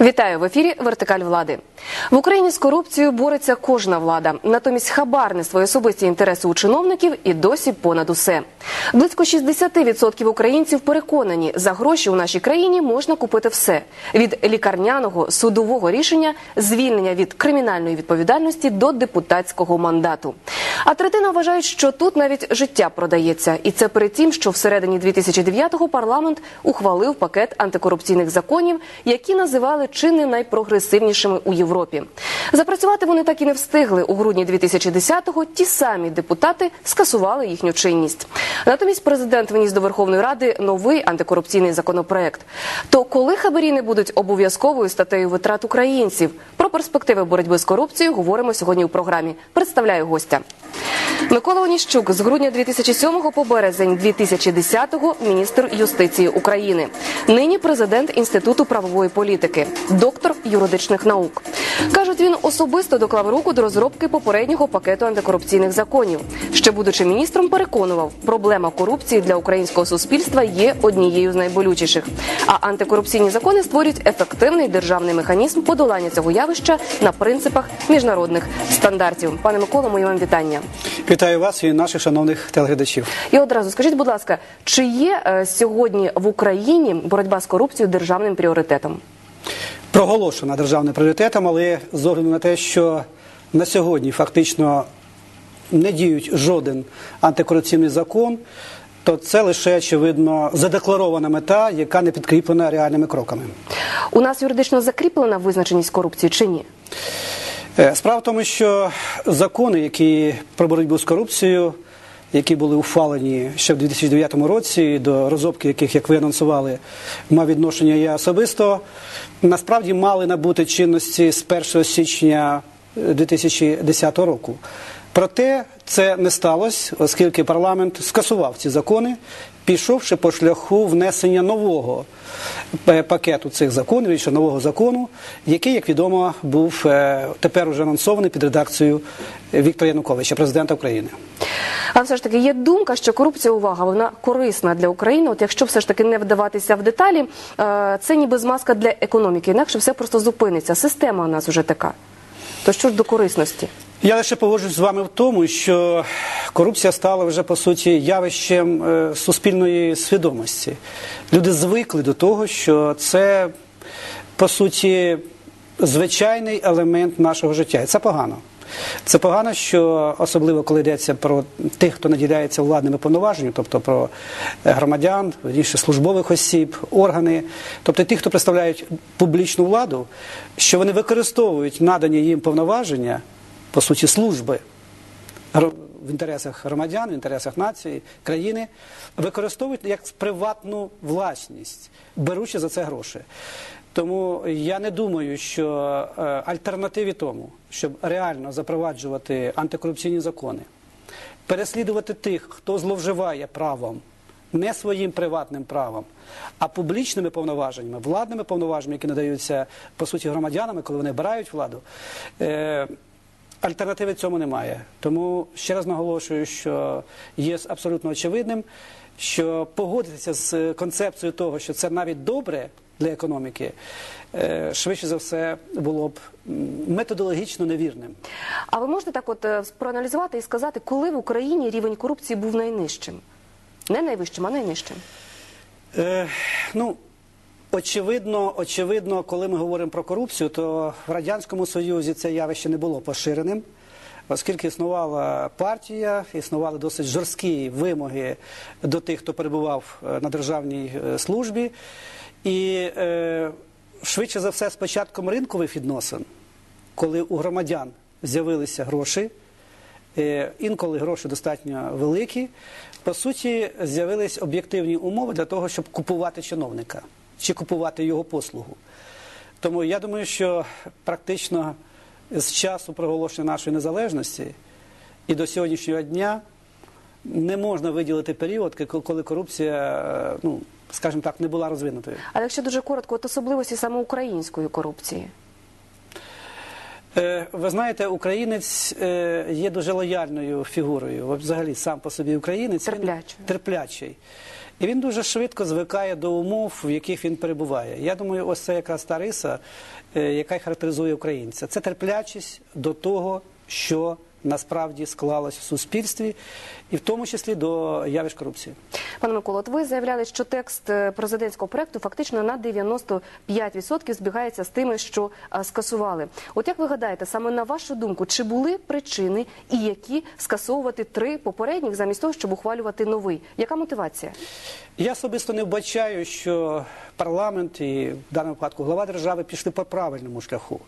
Вітаю в ефірі Вертикаль влади. В Україні з корупцією бореться кожна влада. Натомість хабарництво і особисті інтереси у чиновників і досі понад усе. Близько 60% українців переконані, за гроші у нашій країні можна купити все від лікарняного судового рішення, звільнення від кримінальної відповідальності до депутатського мандату. А третина вважають, що тут навіть життя продається, і це при тім, що всередині 2009-го парламент ухвалив пакет антикорупційних законів, які називали чи не найпрогресивнішими у Європі. Запрацювати вони так і не встигли. У грудні 2010-го ті самі депутати скасували їхню чинність. Натомість президент вніс до Верховної Ради новий антикорупційний законопроект. То коли хабарі не будуть обов'язковою статтею витрат українців? Про перспективи боротьби з корупцією говоримо сьогодні у програмі. Представляю гостя. Микола Оніщук з грудня 2007 по березень 2010 міністр юстиції України. Нині президент Інституту правової політики, доктор юридичних наук. Кажуть, він особисто доклав руку до розробки попереднього пакету антикорупційних законів. Ще будучи міністром, переконував, проблема корупції для українського суспільства є однією з найболючіших. А антикорупційні закони створюють ефективний державний механізм подолання цього явища на принципах міжнародних стандартів. Пане Миколо, мої вам вітання. Вітаю вас і наших шановних телеглядачів. І одразу скажіть, будь ласка, чи є е, сьогодні в Україні боротьба з корупцією державним пріоритетом? Проголошена державним пріоритетом, але з огляду на те, що на сьогодні фактично не діють жоден антикорупційний закон, то це лише очевидно задекларована мета, яка не підкріплена реальними кроками. У нас юридично закріплена визначеність корупції чи ні? Е, Справа в тому, що закони, які про боротьбу з корупцією, які були ухвалені ще в 2009 році, до розробки яких, як ви анонсували, мав відношення я особисто, насправді мали набути чинності з 1 січня 2010 року. Проте це не сталося, оскільки парламент скасував ці закони, пішовши по шляху внесення нового е, пакету цих законів, ще нового закону, який, як відомо, був е, тепер уже анонсований під редакцією Віктора Януковича, президента України. А все ж таки є думка, що корупція, увага, вона корисна для України. От якщо все ж таки не вдаватися в деталі, е, це ніби змазка для економіки. Інакше все просто зупиниться. Система у нас вже така. То що ж до корисності? Я лише погоджуюсь з вами в тому, що корупція стала вже по суті явищем е, суспільної свідомості. Люди звикли до того, що це по суті звичайний елемент нашого життя. І це погано. Це погано, що особливо коли йдеться про тих, хто наділяється владними повноваженнями, тобто про е, громадян, вірніше, службових осіб, органи, тобто ті, хто представляють публічну владу, що вони використовують надані їм повноваження, по суті, служби в інтересах громадян, в інтересах нації, країни, використовують як приватну власність, беручи за це гроші. Тому я не думаю, що е, альтернативі тому, щоб реально запроваджувати антикорупційні закони, переслідувати тих, хто зловживає правом, не своїм приватним правом, а публічними повноваженнями, владними повноваженнями, які надаються по суті громадянами, коли вони обирають владу. Альтернативи цьому немає. Тому ще раз наголошую, що є абсолютно очевидним, що погодитися з концепцією того, що це навіть добре для економіки, е, швидше за все було б методологічно невірним. А ви можете так от е, проаналізувати і сказати, коли в Україні рівень корупції був найнижчим? Не найвищим, а найнижчим. Е, ну, очевидно, очевидно, коли ми говоримо про корупцію, то в Радянському Союзі це явище не було поширеним, оскільки існувала партія, існували досить жорсткі вимоги до тих, хто перебував е, на державній е, службі. І е, швидше за все, з початком ринкових відносин, коли у громадян з'явилися гроші, Е, Інколи гроші достатньо великі. По суті, з'явились об'єктивні умови для того, щоб купувати чиновника чи купувати його послугу. Тому я думаю, що практично з часу проголошення нашої незалежності і до сьогоднішнього дня не можна виділити період, коли корупція, е, ну скажімо так, не була розвинутою. Але якщо дуже коротко, от особливості саме української корупції? Е, Ви знаєте, українець е, є дуже лояльною фігурою. Взагалі, сам по собі українець він терплячий. І він дуже швидко звикає до умов, в яких він перебуває. Я думаю, ось це якраз та риса, е, яка характеризує українця. Це терплячість до того, що насправді склалось в суспільстві, і в тому числі до явищ корупції. Пане Миколо, от ви заявляли, що текст е, президентського проекту фактично на 95% збігається з тими, що е, скасували. От як ви гадаєте, саме на вашу думку, чи були причини і які скасовувати три попередніх замість того, щоб ухвалювати новий? Яка мотивація? Я особисто не вбачаю, що парламент і в даному випадку глава держави пішли по правильному шляху.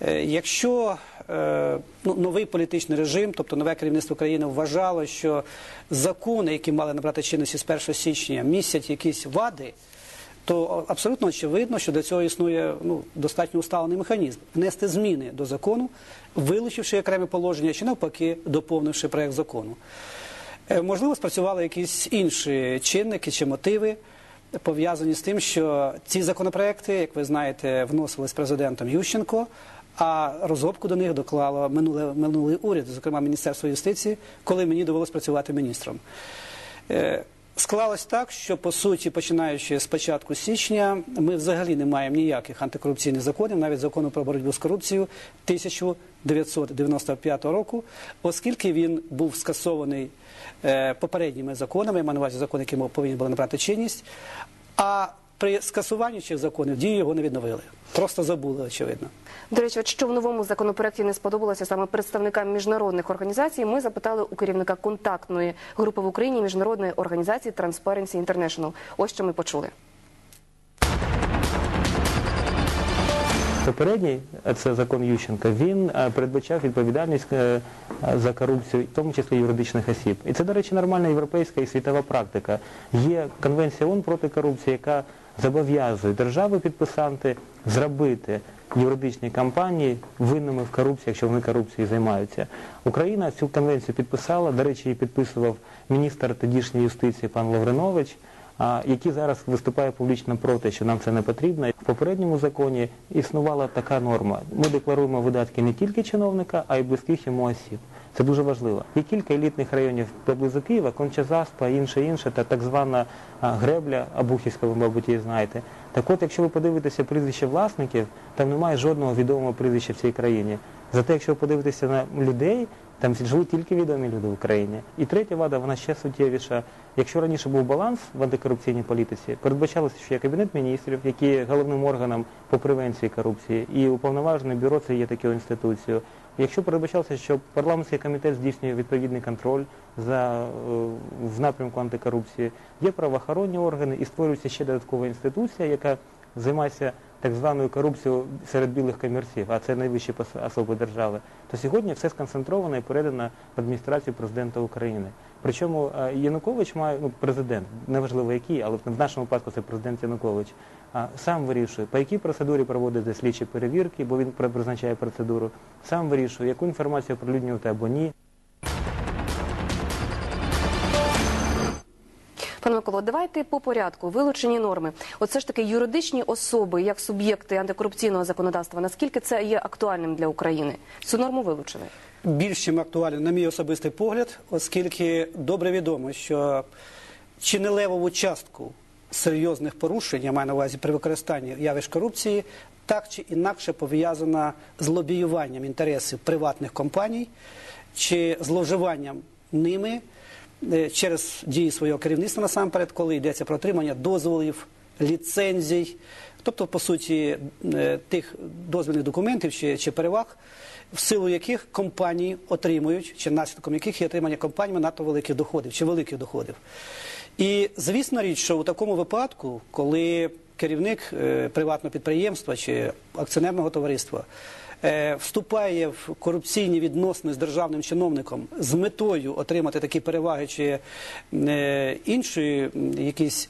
Е, Якщо е, ну, новий політичний режим, тобто нове керівництво країни, вважало, що закони, які мали набрати чинності з 1 січня, містять якісь вади, то абсолютно очевидно, що до цього існує ну, достатньо усталений механізм внести зміни до закону, вилучивши окремі положення, чи навпаки, доповнивши проект закону. Е, Можливо, спрацювали якісь інші чинники чи мотиви, пов'язані з тим, що ці законопроекти, як ви знаєте, вносились президентом Ющенко, а розробку до них доклало минуле, минулий уряд, зокрема Міністерство юстиції, коли мені довелося працювати міністром. Е, Склалось так, що по суті, починаючи з початку січня, ми взагалі не маємо ніяких антикорупційних законів, навіть закону про боротьбу з корупцією 1995 року, оскільки він був скасований е, попередніми законами, я маю на увазі закон, який повинні були набрати чинність. А при скасуванні цих законів дію його не відновили. Просто забули, очевидно. До речі, от що в новому законопроекті не сподобалося саме представникам міжнародних організацій, ми запитали у керівника контактної групи в Україні міжнародної організації Transparency International. Ось що ми почули. Попередній, е, це закон Ющенка, він е, передбачав відповідальність е, за корупцію, в тому числі юридичних осіб. І це, до речі, нормальна європейська і світова практика. Є конвенція ООН проти корупції, яка зобов'язує держави підписанти зробити юридичні компанії винними в корупції, якщо вони корупцією займаються. Україна цю конвенцію підписала, до речі, її підписував міністр тодішньої юстиції пан Лавринович який зараз виступає публічно проти, що нам це не потрібно. В попередньому законі існувала така норма. Ми декларуємо видатки не тільки чиновника, а й близьких йому осіб. Це дуже важливо. Є кілька елітних районів поблизу Києва, Кончазаспа, інше інше, та так звана гребля Абухівська, ви, мабуть, її знаєте. Так от, якщо ви подивитеся прізвище власників, там немає жодного відомого прізвища в цій країні. Зате, якщо ви подивитеся на людей, там живуть тільки відомі люди в Україні. І третя вада, вона ще суттєвіша. Якщо раніше був баланс в антикорупційній політиці, передбачалося, що є Кабінет міністрів, який є головним органом по превенції корупції, і уповноважене бюро це є такою інституцією. Якщо передбачалося, що парламентський комітет здійснює відповідний контроль за е, в напрямку антикорупції, є правоохоронні органи і створюється ще додаткова інституція, яка займається так званою корупцією серед білих комірців, а це найвищі особи держави, то сьогодні все сконцентровано і передано в адміністрацію президента України. Причому е, Янукович має, ну президент, неважливо який, але в нашому випадку це президент Янукович, сам вирішує, по якій процедурі проводити слідчі перевірки, бо він призначає процедуру, сам вирішує, яку інформацію оприлюднювати або ні. Пане Миколо, давайте по порядку. Вилучені норми. От все ж таки юридичні особи, як суб'єкти антикорупційного законодавства, наскільки це є актуальним для України? Цю норму вилучили. більш чим актуально, на мій особистий погляд, оскільки добре відомо, що чи не левову частку серйозних порушень, я маю на увазі при використанні явищ корупції, так чи інакше пов'язана з лобіюванням інтересів приватних компаній чи зловживанням ними через дії свого керівництва насамперед, коли йдеться про отримання дозволів, ліцензій, тобто, по суті, е, тих дозвільних документів чи, чи переваг, в силу яких компанії отримують, чи наслідком яких є отримання компаніями надто великих доходів чи великих доходів. І звісно річ, що у такому випадку, коли керівник е, приватного підприємства чи акціонерного товариства е, вступає в корупційні відносини з державним чиновником з метою отримати такі переваги чи е, інші якісь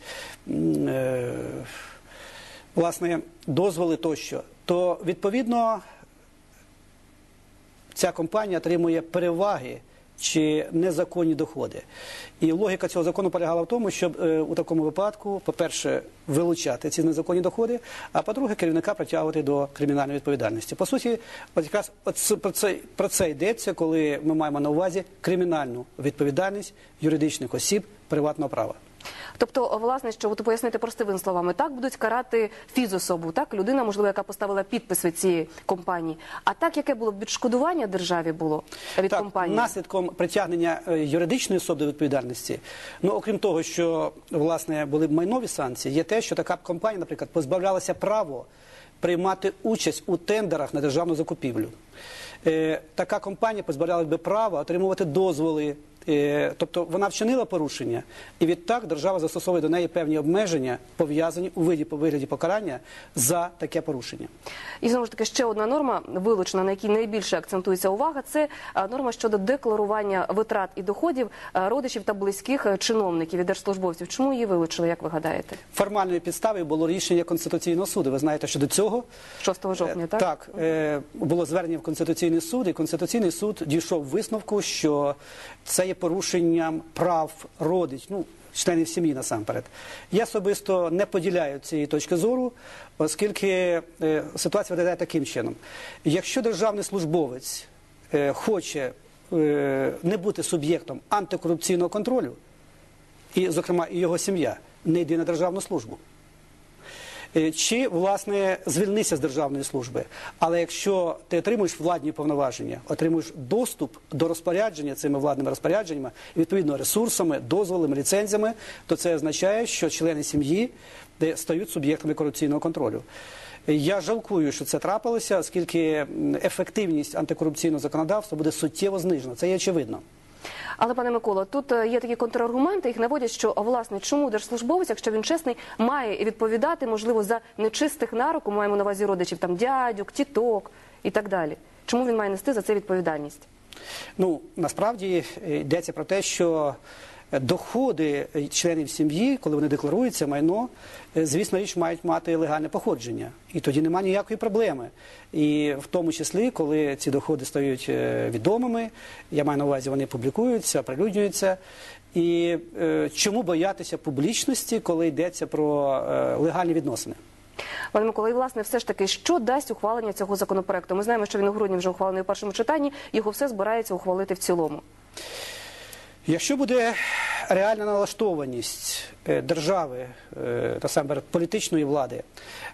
е, власне дозволи тощо, то відповідно ця компанія отримує переваги чи незаконні доходи. І логіка цього закону полягала в тому, щоб е, у такому випадку, по-перше, вилучати ці незаконні доходи, а по-друге, керівника притягувати до кримінальної відповідальності. По суті, от якраз от про це, про це йдеться, коли ми маємо на увазі кримінальну відповідальність юридичних осіб приватного права. Тобто, власне, що от пояснити простими словами, так будуть карати фізособу, так людина, можливо, яка поставила підпис від цієї компанії. А так, яке було б відшкодування державі було від так, компанії? наслідком притягнення е, юридичної особи до відповідальності, ну окрім того, що власне були б майнові санкції, є те, що така компанія, наприклад, позбавлялася права приймати участь у тендерах на державну закупівлю. Е, така компанія позбавлялася би права отримувати дозволи. Е, Тобто вона вчинила порушення, і відтак держава застосовує до неї певні обмеження, пов'язані у виді по вигляді покарання за таке порушення. І знову ж таки ще одна норма вилучена, на якій найбільше акцентується увага, це норма щодо декларування витрат і доходів родичів та близьких е, чиновників і держслужбовців. Чому її вилучили, як ви гадаєте? Формальною підставою було рішення Конституційного суду. Ви знаєте, що до цього 6 жовтня, Е, так? Так, е, було звернення в Конституційний суд, і Конституційний суд дійшов висновку, що це є порушенням прав родич, ну, членів сім'ї насамперед. Я особисто не поділяю цієї точки зору, оскільки е, ситуація виглядає таким чином. Якщо державний службовець е, хоче е, не бути суб'єктом антикорупційного контролю, і, зокрема, і його сім'я, не йди на державну службу. Е, Чи, власне, звільнися з державної служби. Але якщо ти отримуєш владні повноваження, отримуєш доступ до розпорядження цими владними розпорядженнями, відповідно ресурсами, дозволами, ліцензіями, то це означає, що члени сім'ї стають суб'єктами корупційного контролю. Я жалкую, що це трапилося, оскільки ефективність антикорупційного законодавства буде суттєво знижена. Це є очевидно. Але пане Миколо, тут е, є такі контраргументи, їх наводять, що власне чому держслужбовець, якщо він чесний, має відповідати, можливо, за нечистих на руку, маємо на увазі родичів там дядюк, тіток і так далі. Чому він має нести за це відповідальність? Ну, насправді е, йдеться про те, що доходи членів сім'ї, коли вони декларуються, майно, е, звісно річ, мають мати легальне походження. І тоді немає ніякої проблеми. І в тому числі, коли ці доходи стають е, відомими, я маю на увазі, вони публікуються, прилюднюються. І е, чому боятися публічності, коли йдеться про легальні відносини? Пане Микола, власне, все ж таки, що дасть ухвалення цього законопроекту? Ми знаємо, що він у грудні вже ухвалений у першому читанні, його все збирається ухвалити в цілому. Якщо буде реальна налаштованість е, держави, е, насамперед політичної влади,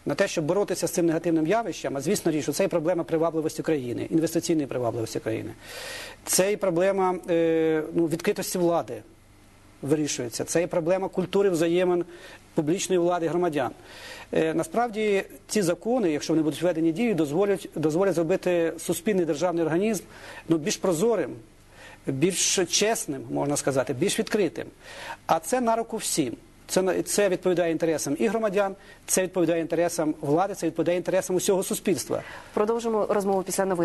на те, щоб боротися з цим негативним явищем, а звісно річ, що це і проблема привабливості країни, інвестиційної привабливості країни, це і проблема е, ну, відкритості влади вирішується, це і проблема культури взаємин публічної влади громадян. Насправді ці закони, якщо вони будуть введені дію, дозволять, дозволять зробити суспільний державний організм ну, більш прозорим, більш чесним, можна сказати, більш відкритим. А це на руку всім. Це, це відповідає інтересам і громадян, це відповідає інтересам влади, це відповідає інтересам усього суспільства. Продовжимо розмову після новин.